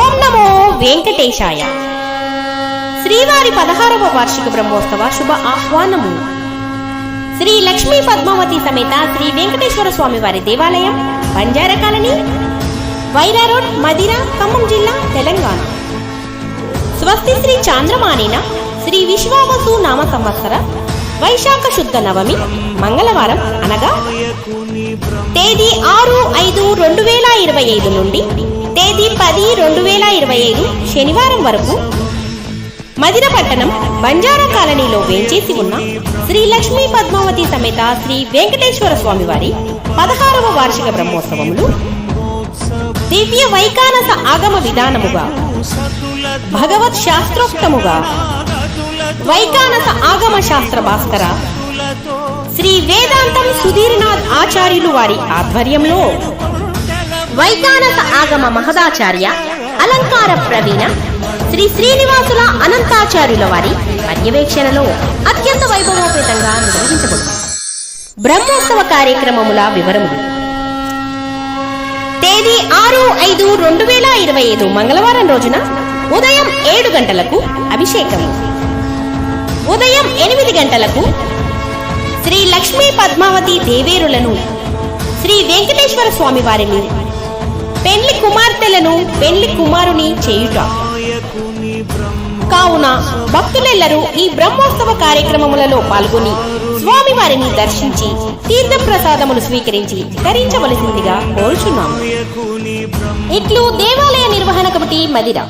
ఓం నమో వెంకటేశాయ. శ్రీవారి పదహారవ వార్షిక బ్రహ్మోత్సవ శుభ ఆహ్వానము. శ్రీ లక్ష్మీ పద్మావతి సమేత శ్రీ వెంకటేశ్వర స్వామి వారి దేవాలయం బంజారా కాలనీ వైరా రోడ్ మదిర ఖమ్మం జిల్లా తెలంగాణ. స్వస్తి శ్రీ చాంద్రమానేన శ్రీ విశ్వావసు నామ సంవత్సర వైశాఖ శుద్ధ నవమి మంగళవారం అనగా తేదీ ఆరు ఐదు రెండు వేల ఇరవై ఐదు నుండి తేదీ పది రెండు వేల ఇరవై ఐదు శనివారం వరకు మదిర పట్టణం బంజారా కాలనీలో వేంచేసి ఉన్న శ్రీ లక్ష్మీ పద్మావతి సమేత శ్రీ వెంకటేశ్వర స్వామివారి పదహారవ వార్షిక బ్రహ్మోత్సవములు దివ్య వైకానస ఆగమ విధానముగా భగవత్ శాస్త్రోక్తముగా వైకానస ఆగమ శాస్త్ర భాస్కర. శ్రీ వేదాంతం సుధీర్నాథ్ ఆచార్యులు వారి ఆధ్వర్యంలో వైకానత ఆగమ మహదాచార్య అలంకార ప్రవీణ శ్రీ శ్రీనివాసుల అనంతాచార్యుల వారి పర్యవేక్షణలో అత్యంత వైభవోపేతంగా నిర్వహించబడు బ్రహ్మోత్సవ కార్యక్రమముల వివరములు. తేదీ ఆరు ఐదు రెండు వేల ఇరవై ఐదు మంగళవారం రోజున ఉదయం ఏడు గంటలకు అభిషేకం ఎనిమిది గంటలకు శ్రీ లక్ష్మీ పద్మావతి దేవేరులను శ్రీ వెంకటేశ్వర స్వామి వారిని పెళ్ళి కుమార్తెలను పెళ్ళి కుమారుని చేయుట. కావున భక్తులెల్లరూ ఈ బ్రహ్మోత్సవ కార్యక్రమములలో పాల్గొని స్వామివారిని దర్శించి తీర్థ ప్రసాదములు స్వీకరించి ధరించవలసిందిగా కోరుచున్నాము. ఇట్లు దేవాలయ నిర్వహణ కమిటీ మదిర.